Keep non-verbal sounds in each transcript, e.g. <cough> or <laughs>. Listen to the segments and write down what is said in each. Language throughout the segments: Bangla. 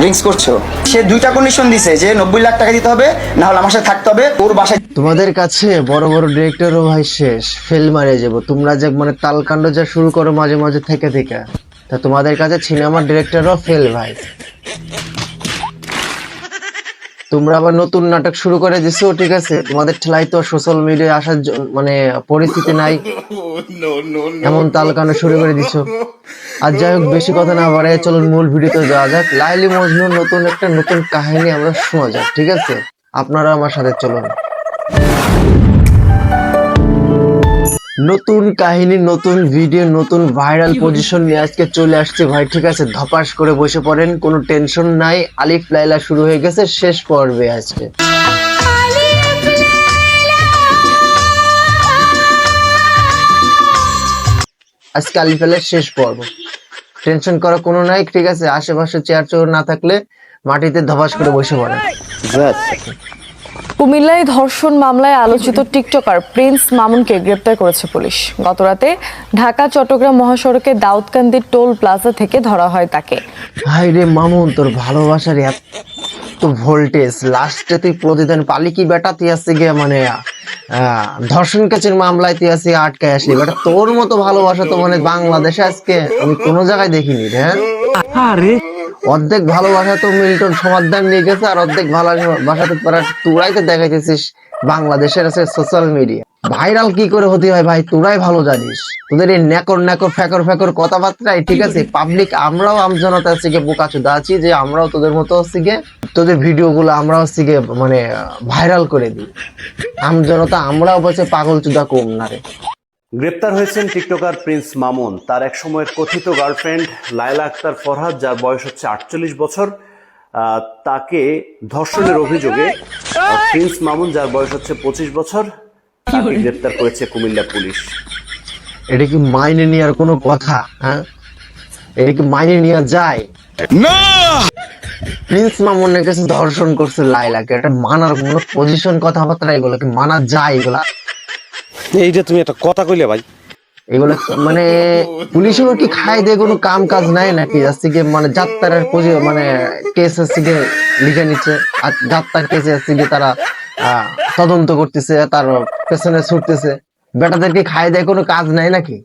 ড্রিঙ্কস করছ? সে দুইটা কন্ডিশন দিছে যে নব্বই লাখ টাকা দিতে হবে না হলে আমার সাথে থাকতে হবে। ওর বাসায় তোমাদের কাছে বড় বড় ডিরেক্টরও ভাই শেষ ফেল মারে যাব। তোমরা যে মানে তালকাণ্ড যা শুরু করো মাঝে মাঝে থেকে থেকে। তা তোমাদের কাছে সিনেমার ডিরেক্টরও ফেল ভাই। তোমরা আবার নতুন নাটক শুরু করে দিছো, ঠিক আছে? তোমাদের ঠেলাই তো সোশ্যাল মিডিয়ায় আসার মানে পরিস্থিতি নাই। এমন তালকানো শুরু করে দিছো। আর যাই হোক, বেশি কথা না বাড়াই চলুন মূল ভিডিওতে যাওয়া যাক। লাইলি মজনুর নতুন একটা নতুন কাহিনী আমরা শোনা যাক, ঠিক আছে? আপনারা আমার সাথে চলুন। নতুন কাহিনী নতুন ভিডিও নতুন ভাইরাল পজিশন নিয়ে আজকে চলে আসছে ভাই ঠিক আছে? ধপাস করে বসে পড়েন কোনো টেনশন নাই। আলিফ লাইলা শুরু হয়ে গেছে শেষ পর্বে আজকে। আজকে আলিফ লাইলার শেষ পর্ব। টেনশন করা কোনো নাই ঠিক আছে? আশেপাশে চেয়ার চোর না থাকলে মাটিতে ধপাস করে বসে পড়েন। কুমিল্লায় ধর্ষণ মামলায় আলোচিত টিকটকার প্রিন্স মামুনকে গ্রেপ্তার করেছে পুলিশ। গতরাতে ঢাকা চট্টগ্রাম মহাসড়কে দাউদকান্দির টোল প্লাজা থেকে ধরা হয় তাকে। হাই রে মামুন তোর ভালোবাসার এত ভোল্টেজ লাস্টে তুই প্রতিদিন পালি কি বেটা তুই আসছে গিয়ে মানে আহ, ধর্ষণ কাছের মামলায় তুই আসি আটকায় আসলি বেটা তোর মতো ভালোবাসা তো মানে বাংলাদেশে আজকে আমি কোনো জায়গায় দেখিনি রে হ্যাঁ? অর্ধেক ভালোবাসা তো মিল্টন সমাধান নিয়ে গেছে, আর অর্ধেক ভালোবাসা তো তোরা তোরাই তো দেখাইতেছিস বাংলাদেশের আছে সোশ্যাল মিডিয়া ভাইরাল কি করে হতে হয় ভাই, তোরাই ভালো জানিস। তোদের এই নেকর নেকর ফেকর ফেকর কথাবার্তায় ঠিক আছে? পাবলিক আমরাও আমজনতা হচ্ছে গিয়ে বোকা চোদা আছি যে আমরাও তোদের মতো হচ্ছে গিয়ে তোদের ভিডিও গুলো আমরা হচ্ছে গিয়ে মানে ভাইরাল করে দিই। আমজনতা আমরাও বলছে পাগল চুদা কম না রে। গ্রেপ্তার হয়েছেন টিকটকার প্রিন্স মামুন। তার এক সময়ের কথিত গার্লফ্রেন্ড লায়লা আক্তার ফরহাদ যার বয়স হচ্ছে আটচল্লিশ বছর। আহ, তাকে ধর্ষণের অভিযোগে প্রিন্স মামুন যার বয়স হচ্ছে পঁচিশ বছর তাকে গ্রেপ্তার করেছে কুমিল্লা পুলিশ। এটা কি মাইনে নেওয়ার কোনো কথা হ্যাঁ? এটা কি মাইনে নেওয়া যায়? প্রিন্স মামুনের কাছে ধর্ষণ করছে লাইলাকে এটা মানার কোনো পজিশন কথাবার্তা এগুলো কি মানা যায় এগুলা? এইটা তুমি একটা কথা কইলে ভাই। এগুলো মানে পুলিশেরও কি খায় দিয়ে কোনো কাম কাজ নাই নাকি? যাচ্ছে গিয়ে মানে যাত্রার পজি- মানে কেস হচ্ছে গিয়ে লিখে নিচ্ছে। আর যাত্রার কেসে হচ্ছে গিয়ে তারা আহ, তদন্ত করতেছে তার পেছনে ছুটতেছে। বেটাদেরকে খায় দেয় কোনো কাজ নাই নাকি?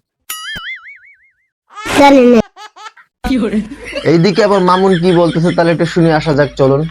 এইদিকে আবার মামুন কি বলতেছে তাহলে একটু শুনে আসা যাক চলুন।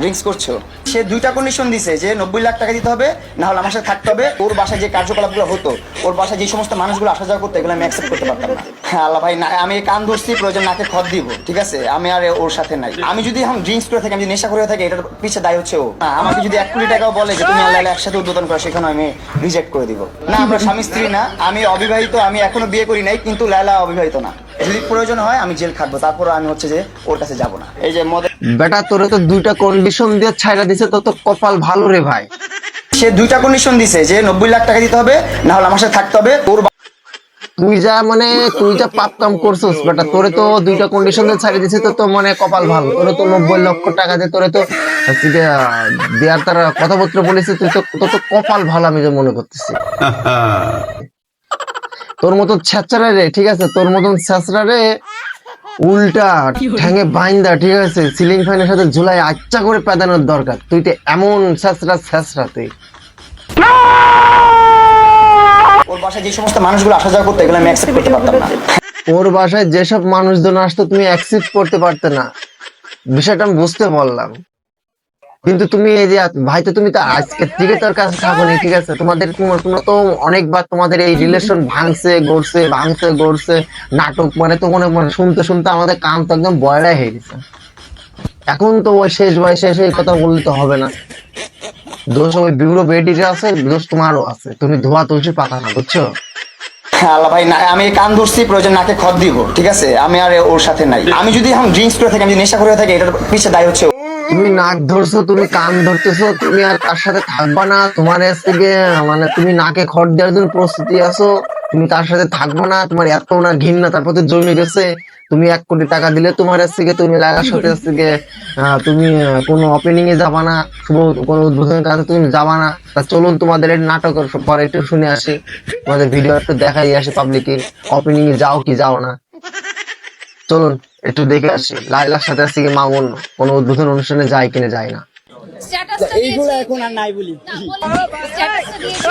ড্রিঙ্কস করছ। সে দুইটা কন্ডিশন দিছে যে নব্বই লাখ টাকা দিতে হবে, না হলে আমার সাথে থাকতে হবে। ওর বাসায় যে কার্যকলাপগুলো হতো, ওর বাসায় যে সমস্ত মানুষগুলো আসা যাওয়া করতো, এগুলো আমি অ্যাকসেপ্ট করতে পারতাম না। হ্যাঁ আল্লাহ ভাই, না, আমি কান ধরছি, প্রয়োজন নাকে দিব, ঠিক আছে? আমি আর ওর সাথে নাই। আমি যদি এখন ড্রিঙ্কস করে থাকি, আমি নেশা করে থাকি, এটার পিছিয়ে দায় হচ্ছে ও। আমাকে যদি এক কোটি টাকাও বলে যে তুমি আল্লাহ একসাথে উদ্বোধন করো সেখানে আমি রিজেক্ট করে দিব। না, আমরা স্বামী স্ত্রী না, আমি অবিবাহিত, আমি এখনও বিয়ে করি নাই, কিন্তু লায়লা অবিবাহিত না। যদি প্রয়োজন হয় আমি জেল খাটবো। তারপর আমি হচ্ছে যে ওর কাছে যাব না। এই যে মদের বেটা তোরে তো দুইটা কন্ডিশন দিয়ে ছাইরা দিছে তো তো কপাল ভালো রে ভাই। সে দুইটা কন্ডিশন দিছে যে নব্বই লাখ টাকা দিতে হবে না হলে আমার সাথে থাকতে হবে। ওর বা- তুই যা মানে তুই যা পাপ কাম করছিস বেটা তোরে তো দুইটা কন্ডিশন দিয়ে ছাড়িয়ে দিছে তো তো মানে কপাল ভালো। তোরে তো নব্বই লক্ষ টাকা দিয়ে তোরে তো হচ্ছে গিয়ে, দেয়ার তারা কথাবার্তা বলেছে তুই তো তোর তো কপাল ভালো আমি যে মনে করতেছি। <laughs> তোর মতন ছেঁচড়া রে ঠিক আছে? তোর মতন ছেঁচড়া রে উল্টা ঠ্যাঙে বাইন্দা ঠিক আছে? সিলিং ফ্যানের সাথে ঝুলাই আচ্ছা করে পেদানোর দরকার। তুই তো এমন ছেঁচড়া ছেঁচড়া তুই। ওর বাসায় যে সমস্ত মানুষগুলো আসা যাওয়া করতো এগুলো আমি অ্যাকসেপ্ট করতে পারতাম না। ওর বাসায় যেসব মানুষজন আসতো তুমি অ্যাকসেপ্ট করতে পারতে না। বিষয়টা আমি বুঝতে পারলাম। কিন্তু তুমি এই যে ভাই তো তুমি তো আজকে থেকে তোর কাছে থাকো নি, ঠিক আছে? তোমাদের তোমার তোমরা তো অনেকবার তোমাদের এই রিলেশন ভাঙছে গড়ছে ভাঙছে গড়ছে নাটক মানে তো মনে মানে শুনতে শুনতে আমাদের কান তো একদম বয়রাই হয়ে গেছে। এখন তো ওই শেষ বয়সে এসে এই কথা বললে তো হবে না। দোষ ওই বিউরো বেডিটা আছে দোষ তোমারও আছে। তুমি ধোয়া তুলসী পাতা না বুঝছ? আল্লাহ ভাই না আমি কান ধরছি প্রয়োজন নাকে খত দিব ঠিক আছে? আমি আর ওর সাথে নাই। আমি যদি এখন ড্রিঙ্কস করে থাকি আমি নেশা করে থাকি এটার পিছিয়ে দায় হচ্ছে। তুমি নাক ধরছো, তুমি কান ধরতেছো, তুমি আর তার সাথে থাকবা না? তোমার থেকে মানে তুমি নাকে খড় দেওয়ার জন্য প্রস্তুতি আছো, তুমি তার সাথে থাকবা না? তোমার এত না ঘৃণা, তার প্রতি জমে গেছে। তুমি এক কোটি টাকা দিলে তোমার কাছ থেকে, তুমি লাগার সাথে কাছ থেকে তুমি কোনো ওপেনিং এ যাবা না, শুভ কোনো উদ্বোধন কাছে তুমি যাবা না। তা চলুন তোমাদের নাটকের পরে একটু শুনে আসি, তোমাদের ভিডিও একটু দেখাই আসি পাবলিকের ওপেনিং এ যাও কি যাও না। চলুন একটু দেখে আসি লাইলার সাথে আজকে কি মামুন কোনো উদ্বোধন অনুষ্ঠানে যায় কিনা যায় না স্ট্যাটাসটা এইগুলো এখন আর নাই বলি স্ট্যাটাসটা দিয়েছি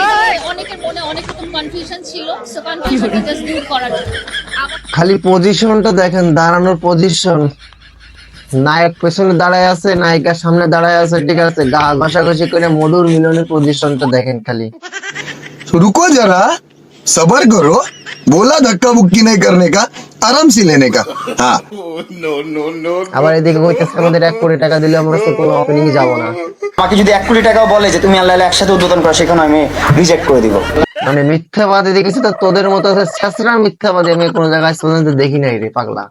অনেকের মনে অনেক রকম কনফিউশন ছিল সো কনফিউশনটা জাস্ট দূর করার জন্য আমার খালি পজিশনটা দেখেন দাঁড়ানোর পজিশন নায়ক পেছনে দাঁড়ায় আছে নায়িকার সামনে দাঁড়ায় আছে ঠিক আছে গা ঘষাঘষি করে মধুর মিলনের পজিশনটা দেখেন খালি तो रुको जरा सबर करो बोला धक्का मुक्की नहीं करने का আরাম ছিলেন কা হ্যাঁ। আবার এদিকে কইতেছে আমাদের এক কোটি টাকা দিলে আমরা তো কোনো ওপেনিং যাব না। বাকি যদি এক কোটি টাকাও বলে যে তুমি আল্লাহ একসাথে উদ্বোধন করো সেখানে আমি রিজেক্ট করে দিব। মানে মিথ্যাবাদী দেখেছি তো? তোদের মতো শেষরা মিথ্যাবাদী আমি কোনো জায়গায় পর্যন্ত দেখি নাই রে পাগলা।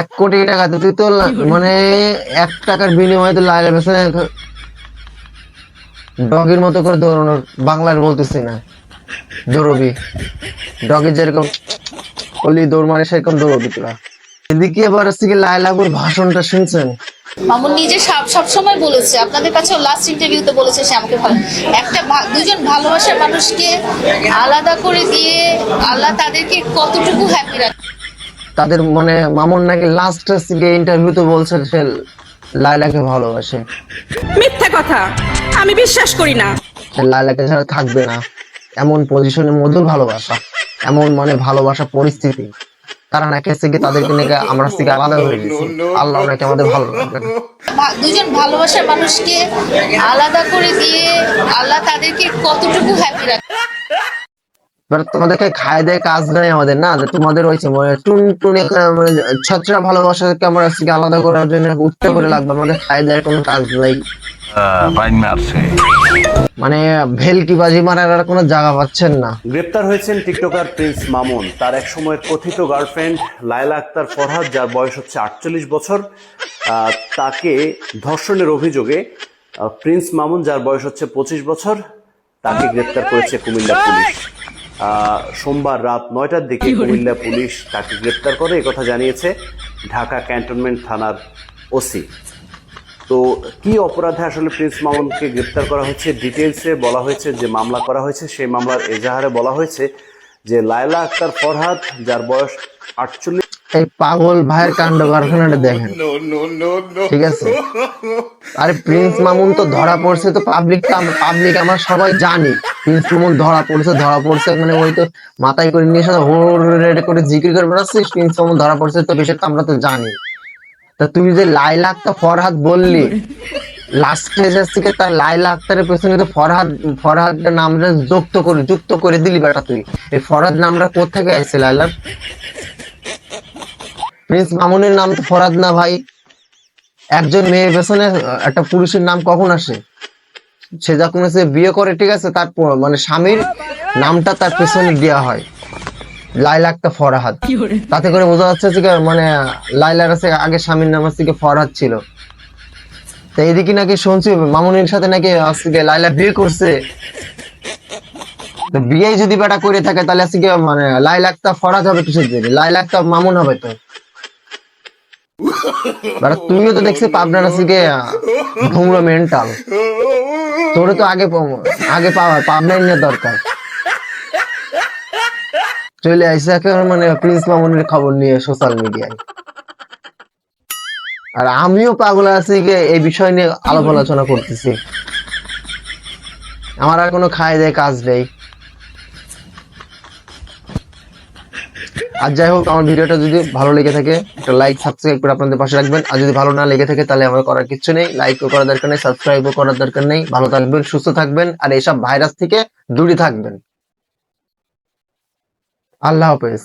এক কোটি টাকা তুই তো মানে এক টাকার বিনিময়ে তো লাগে পেছনে ডগের মতো করে দৌড়ানোর বাংলার বলতেছি না। দৌড়বি ডগের যেরকম অলি দৌড় মারে সেরকম দৌড়বি তোরা। এদিকে লাইলাগুর ভাষণটা শুনছেন? মামুন নিজে সব সময় বলেছে আপনাদের কাছে লাস্ট ইন্টারভিউতে বলেছে সে আমাকে ভালো একটা দুজন ভালোবাসার মানুষকে আলাদা করে দিয়ে আল্লাহ তাদেরকে কতটুকু হ্যাপি রাখে। তাদের মানে মামুন নাকি লাস্ট ইন্টারভিউতে বলছে সে লাইলাকে ভালোবাসে। মিথ্যা কথা আমি বিশ্বাস করি না। সে লাইলাকে ছাড়া থাকবে না। এমন পজিশনে মধুর ভালোবাসা এমন মানে ভালোবাসা পরিস্থিতি। তারা নাকি হচ্ছে কি তাদেরকে নাকি আমরা থেকে আলাদা হয়ে গেছি। আল্লাহ নাকি আমাদের ভালো লাগবে দুজন ভালোবাসার মানুষকে আলাদা করে দিয়ে আল্লাহ তাদেরকে কতটুকু হ্যাপি রাখে? এবার তোমাদেরকে খায় দেয় কাজ নাই আমাদের না? যে তোমাদের হয়েছে মানে টুন টুনে মানে ছত্রা ভালোবাসাকে আমরা আজকে আলাদা করার জন্য উঠতে করে লাগবে। আমাদের খায় দেয় কোনো কাজ নাই। মানে ভেলকি বাজি মারার আর কোনো জায়গা পাচ্ছেন না। গ্রেপ্তার হয়েছেন টিকটকার প্রিন্স মামুন। তার এক সময়ের কথিত গার্লফ্রেন্ড লায়লা আক্তার ফরহাদ যার বয়স হচ্ছে আটচল্লিশ বছর। তাকে ধর্ষণের অভিযোগে প্রিন্স মামুন যার বয়স হচ্ছে পঁচিশ বছর তাকে গ্রেপ্তার করেছে কুমিল্লা পুলিশ। সোমবার রাত নয়টার দিকে কুমিল্লা পুলিশ তাকে গ্রেপ্তার করে কথা জানিয়েছে ঢাকা ক্যান্টনমেন্ট থানার ওসি। তো কি অপরাধে আসলে প্রিন্স মামুনকে গ্রেপ্তার করা হয়েছে? ডিটেলসে বলা হয়েছে যে মামলা করা হয়েছে সেই মামলার এজাহারে বলা হয়েছে যে লায়লা আক্তার ফরহাদ যার বয়স আটচল্লিশ এই পাগল ভাইয়ের কাণ্ড কারখানাটা দেখেন। ঠিক আছে? আরে প্রিন্স মামুন তো ধরা পড়ছে তো পাবলিক পাবলিক আমরা সবাই জানি। প্রিন্স মামুন ধরা পড়ছে ধরা পড়ছে মানে ওই তো মাথায় করে নিয়ে সাথে হোর রেড করে জিকির করে বেড়াচ্ছিস প্রিন্স মামুন ধরা পড়ছে তো বেশি আমরা তো জানি। তা তুই যে লাইলা আক্তার ফরহাদ বললি লাস্ট লাস্টে থেকে তার লাইলা আক্তারের পেছনে তো ফরহাদ ফরহাদ নামটা যুক্ত করে যুক্ত করে দিলি বেটা তুই। এই ফরহাদ নামটা কোথেকে আসছে লাইলার প্রিন্স মামুনের নাম তো ফরাদ না ভাই। একজন মেয়ের পেছনে একটা পুরুষের নাম কখন আসে? সে যখন সে বিয়ে করে, ঠিক আছে তার মানে স্বামীর নামটা তার পেছনে দেওয়া হয়। লাইলা একটা ফরহাদ তাতে করে বোঝা যাচ্ছে যে মানে লাইলার কাছে আগে স্বামীর নাম কি ফরহাদ ছিল। তো এদিকে নাকি শুনছি মামুনের সাথে নাকি আজকে লাইলা বিয়ে করছে। তো বিয়ে যদি বেটা করে থাকে তাহলে আজকে মানে লাইলা একটা ফরাজ হবে কিসের জন্য? লাইলা একটা মামুন হবে তো। বেটা তুমিও তো দেখছি পাবনার আজকে ঘুমরো মেন্টাল তোর তো আগে আগে পাওয়া পাবনাই নিয়ে দরকার। চলে আইসে এখন মানে প্রিন্স মামুনের খবর নিয়ে সোশ্যাল মিডিয়ায়। আর আমিও পাগল আছি যে এই বিষয় নিয়ে আলাপ আলোচনা করতেছি। আমার আর কোনো খায় দেয় কাজ নেই। আর যাই হোক, আমার ভিডিওটা যদি ভালো লেগে থাকে, একটা লাইক সাবস্ক্রাইব করে আপনাদের পাশে রাখবেন। আর যদি ভালো না লেগে থাকে, তাহলে আমার করার কিছু নেই। লাইকও করার দরকার নেই সাবস্ক্রাইবও করার দরকার নেই। ভালো থাকবেন, সুস্থ থাকবেন, আর এইসব ভাইরাস থেকে দূরে থাকবেন। আল্লাহ হাফেজ।